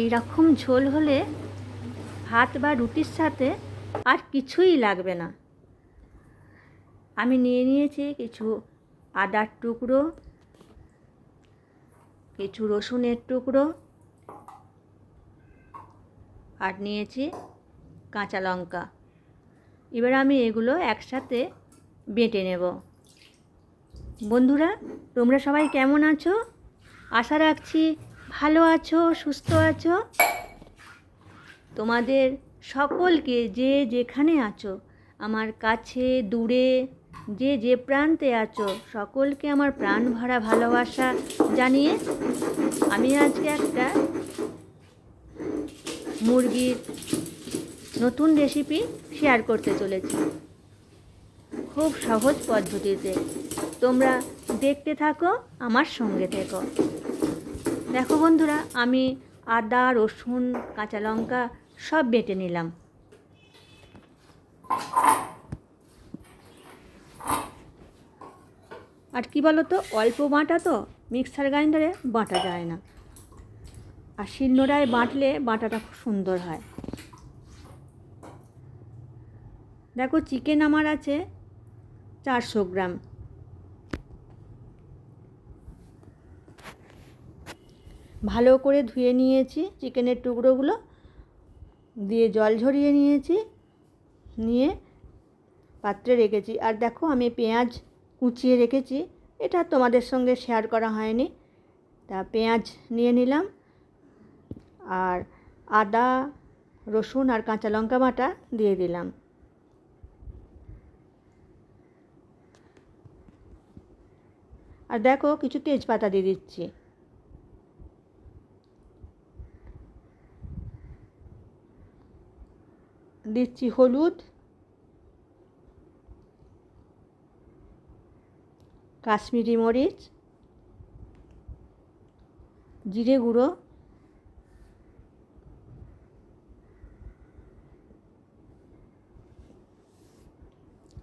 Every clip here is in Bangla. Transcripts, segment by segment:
এই রকম ঝোল হলে ভাত বা রুটির সাথে আর কিছুই লাগবে না। আমি নিয়ে নিয়েছি কিছু আদার টুকরো, কিছু রসুনের টুকরো আর নিয়েছি কাঁচা লঙ্কা। এবার আমি এগুলো একসাথে বেটে নেব। বন্ধুরা, তোমরা সবাই কেমন আছো? আশা রাখছি ভালো আছো, সুস্থ আছো? তোমাদের সকলকে যে যেখানে আছো, আমার কাছে, দূরে, যে যে প্রান্তে আছো, সকলকে আমার প্রাণ ভরা ভালোবাসা জানিয়ে আমি আজকে একটা মুরগির নতুন রেসিপি শেয়ার করতে চলেছি। খুব সহজ পদ্ধতিতে। তোমরা দেখতে থাকো, আমার সঙ্গে থেকো। দেখো বন্ধুরা, আমি আদা, রসুন, কাঁচা লঙ্কা সব বেটে নিলাম। আর কি বলো তো অল্প বাঁটা তো, মিক্সার গ্রাইন্ডারে বাটা যায় না। আর শিলনোড়ায় বাঁটলে বাঁটাটা খুব সুন্দর হয়। দেখো, চিকেন আমার আছে চারশো গ্রাম। ভালো করে ধুয়ে নিয়েছি চিকেনের টুকরোগুলো। দিয়ে জল ঝরিয়ে নিয়েছি, নিয়ে পাত্রে রেখেছি। আর দেখো আমি পেঁয়াজ কুচিয়ে রেখেছি, এটা তোমাদের সঙ্গে শেয়ার করা হয়নি। তা পেঁয়াজ নিয়ে নিলাম, আর আদা, রসুন আর কাঁচা লঙ্কা বাটা দিয়ে দিলাম। আর দেখো কিছু তেজপাতা দিয়ে দিচ্ছি। দিচ্ছি হলুদ কাশ্মীরি মরিচ জিরে গুঁড়ো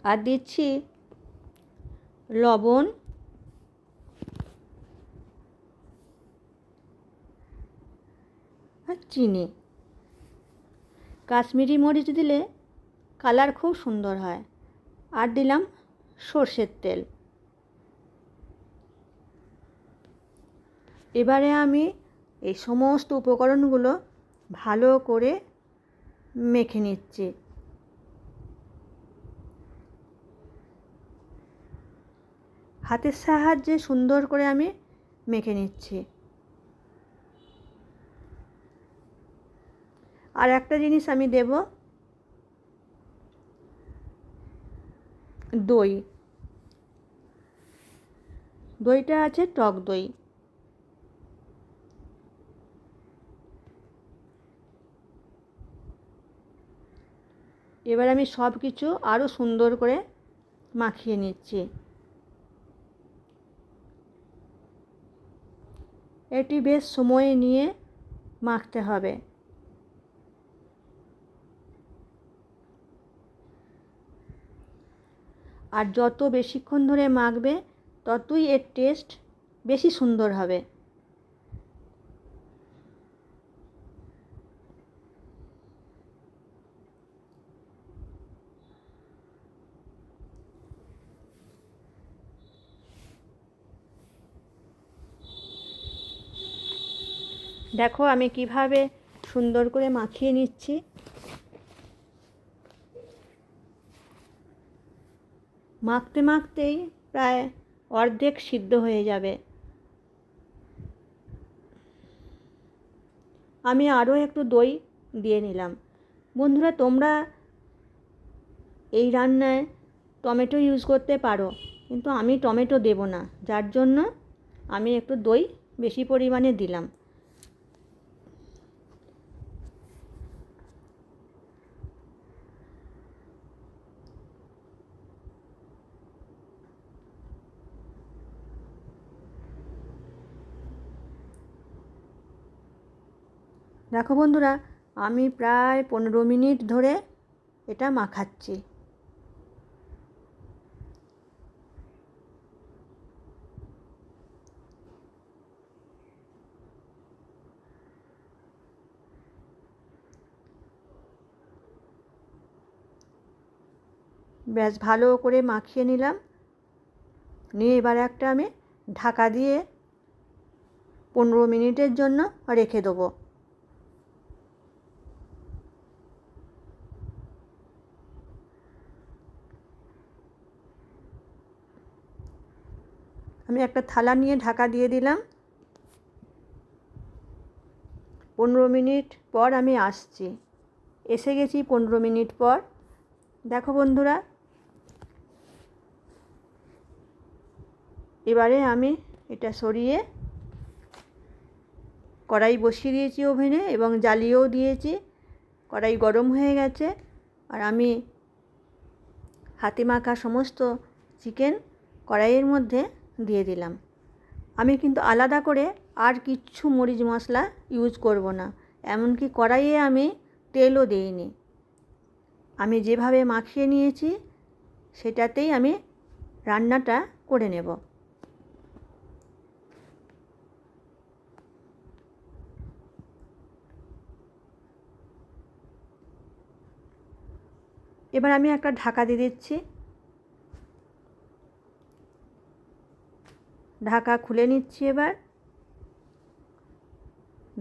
আর দিচ্ছি লবণ আর চিনি। কাশ্মীরি মরিচ দিলে কালার খুব সুন্দর হয়। আর দিলাম সর্ষের তেল। এবারে আমি এই সমস্ত উপকরণগুলো ভালো করে মেখে নিচ্ছি। হাতের সাহায্যে সুন্দর করে আমি মেখে নিচ্ছি। আর একটা জিনিস আমি দেব। দই। দইটা আছে টক দই। এবার আমি সব কিছু আরও সুন্দর করে মাখিয়ে নিচ্ছি। এটি বেশ সময় নিয়ে মাখতে হবে। আর যত বেশিক্ষণ ধরে মাখবে, ততই এর টেস্ট বেশি সুন্দর হবে। দেখো আমি কীভাবে সুন্দর করে মাখিয়ে নিচ্ছি। মাখতে মাখতেই প্রায় অর্ধেক সিদ্ধ হয়ে যাবে। আমি আরও একটু দই দিয়ে নিলাম। বন্ধুরা, তোমরা এই রান্নায় টমেটো ইউজ করতে পারো, কিন্তু আমি টমেটো দেব না। যার জন্য আমি একটু দই বেশি পরিমাণে দিলাম। দেখো বন্ধুরা, আমি প্রায় পনেরো মিনিট ধরে এটা মাখাচ্ছি। ব্যাস, ভালো করে মাখিয়ে নিলাম। নিয়ে এবার একটা আমি ঢাকা দিয়ে পনেরো মিনিটের জন্য রেখে দেবো। আমি একটা থালা নিয়ে ঢাকা দিয়ে দিলাম। পনেরো মিনিট পর আমি আসছি। এসে গেছি পনেরো মিনিট পর। দেখো বন্ধুরা, এবারে আমি এটা সরিয়ে কড়াই বসিয়ে দিয়েছি ওভেনে এবং জ্বালিয়েও দিয়েছি। কড়াই গরম হয়ে গেছে আর আমি হাতে মাখা সমস্ত চিকেন কড়াইয়ের মধ্যে দিয়ে দিলাম। আমি কিন্তু আলাদা করে আর কিচ্ছু মরিচ মশলা ইউজ করব না। এমনকি কড়াইয়ে আমি তেলও দিইনি। আমি যেভাবে মাখিয়ে নিয়েছি, সেটাতেই আমি রান্নাটা করে নেব। এবার আমি একটা ঢাকা দিয়ে দিচ্ছি। ঢাকা খুলে নিচ্ছি এবার।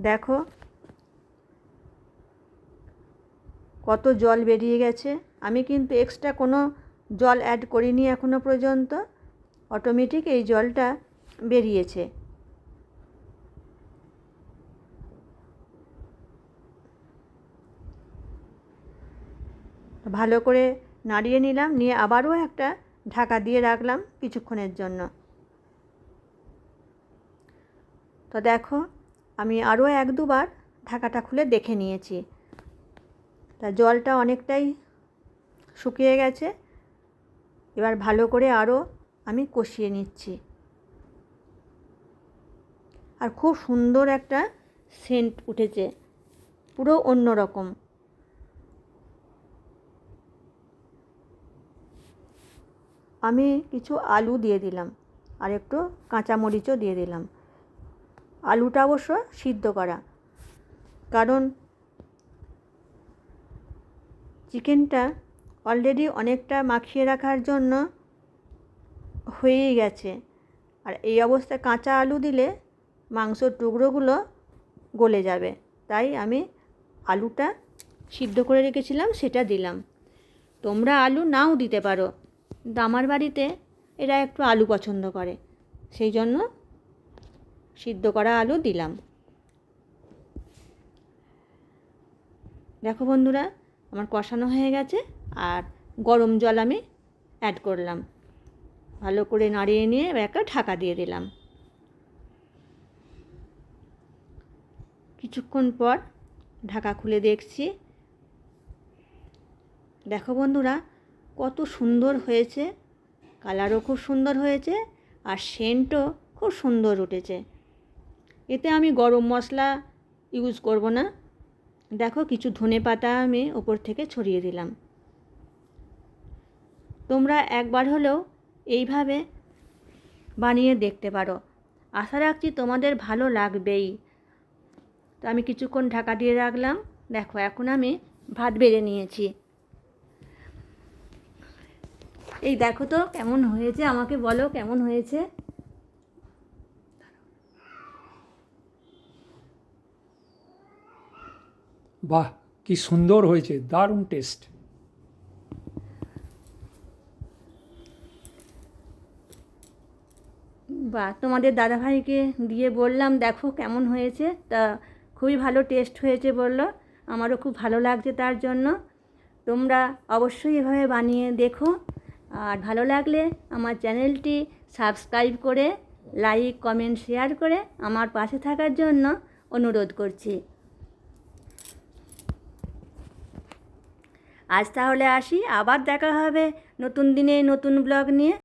দেখো কত জল বেরিয়ে গেছে। আমি কিন্তু এক্সট্রা কোনো জল অ্যাড করিনি এখনও পর্যন্ত। অটোমেটিক এই জলটা বেরিয়েছে। ভালো করে নাড়িয়ে নিলাম, নিয়ে আবারও একটা ঢাকা দিয়ে রাখলাম কিছুক্ষণের জন্য। তো দেখো, আমি আরও এক দুবার ঢাকাটা খুলে দেখে নিয়েছি। তা জলটা অনেকটাই শুকিয়ে গেছে। এবার ভালো করে আরও আমি কষিয়ে নিচ্ছি। আর খুব সুন্দর একটা সেন্ট উঠেছে, পুরো অন্য রকম আমি কিছু আলু দিয়ে দিলাম, আর একটু কাঁচামরিচও দিয়ে দিলাম। আলুটা অবশ্য সিদ্ধ করা। কারণ চিকেনটা অলরেডি অনেকটা মাখিয়ে রাখার জন্য হয়েই গেছে। আর এই অবস্থায় কাঁচা আলু দিলে মাংসর টুকরোগুলো গলে যাবে। তাই আমি আলুটা সিদ্ধ করে রেখেছিলাম, সেটা দিলাম। তোমরা আলু নাও দিতে পারো। কিন্তু আমার বাড়িতে এরা একটু আলু পছন্দ করে। সেই জন্য সিদ্ধ করা আলু দিলাম। দেখো বন্ধুরা, আমার কষানো হয়ে গেছে আর গরম জল আমি অ্যাড করলাম। ভালো করে নাড়িয়ে নিয়ে একটা ঢাকা দিয়ে দিলাম। কিছুক্ষণ পর ঢাকা খুলে দেখছি। দেখো বন্ধুরা, কত সুন্দর হয়েছে। কালারও খুব সুন্দর হয়েছে আর সেন্টও খুব সুন্দর উঠেছে। এতে আমি গরম মশলা ইউজ করব না। দেখো কিছু ধনে পাতা আমি ওপর থেকে ছড়িয়ে দিলাম। তোমরা একবার হলেও এইভাবে বানিয়ে দেখতে পারো। আশা রাখছি তোমাদের ভালো লাগবেই। তো আমি কিছুক্ষণ ঢাকা দিয়ে রাখলাম। দেখো, এখন আমি ভাত বেড়ে নিয়েছি। এই দেখো তো কেমন হয়েছে, আমাকে বলো কেমন হয়েছে? বাহ, কি সুন্দর হয়েছে, দারুণ টেস্ট। বা, তোমাদের দাদাভাইকে দিয়ে বললাম, দেখো কেমন হয়েছে। তা খুবই ভালো টেস্ট হয়েছে বলল, আমারও খুব ভালো লাগছে তার জন্য। তোমরা অবশ্যই এভাবে বানিয়ে দেখো। আর ভালো লাগলে আমার চ্যানেলটি সাবস্ক্রাইব করে, লাইক, কমেন্ট, শেয়ার করে আমার পাশে থাকার জন্য অনুরোধ করছি। আজ তাহলে আসি আবার দেখা হবে নতুন দিনে নতুন ব্লগ নিয়ে।